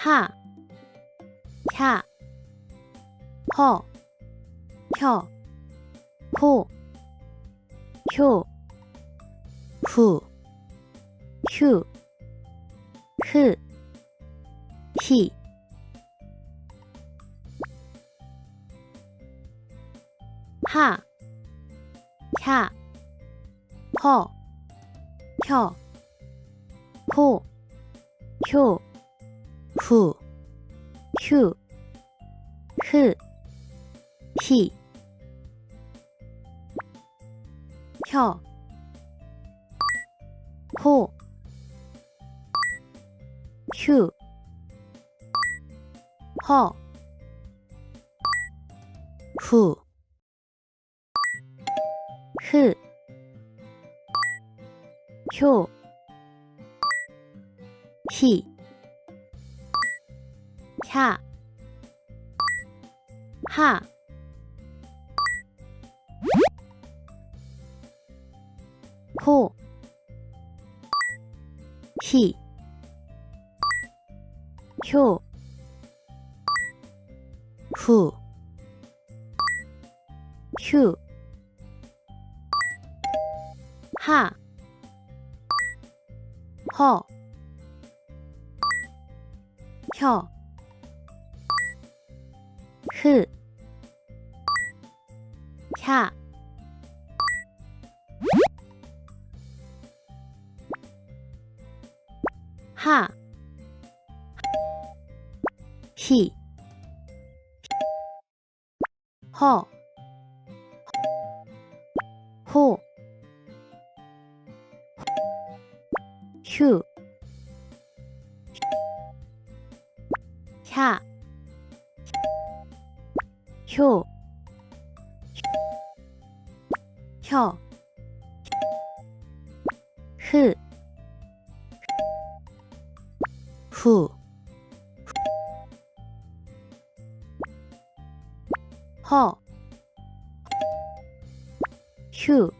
하, 캬, 허, 혀, 호, 효, 후, 휴, 흐, 히, 하, 캬, 허, 혀, 호, 효, 후, 휴, 흐, 히, 혀, 호, 휴, 허, 후, 흐, 효, 히, 캬, 하, 호, 히, 효, 후, 휴, 하, 허, 혀, 흐, 캬, 하, 히, 허, 호, 휴, 캬, 효, 혀, 흐, 후, 허, 휴,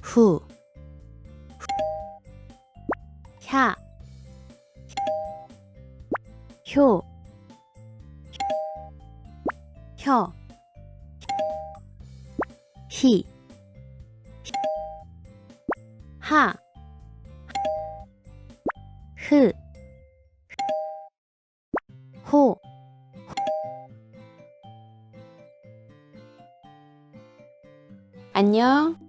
후, 캬, 효, 혀, 히, 하, 흐, 호, 안녕.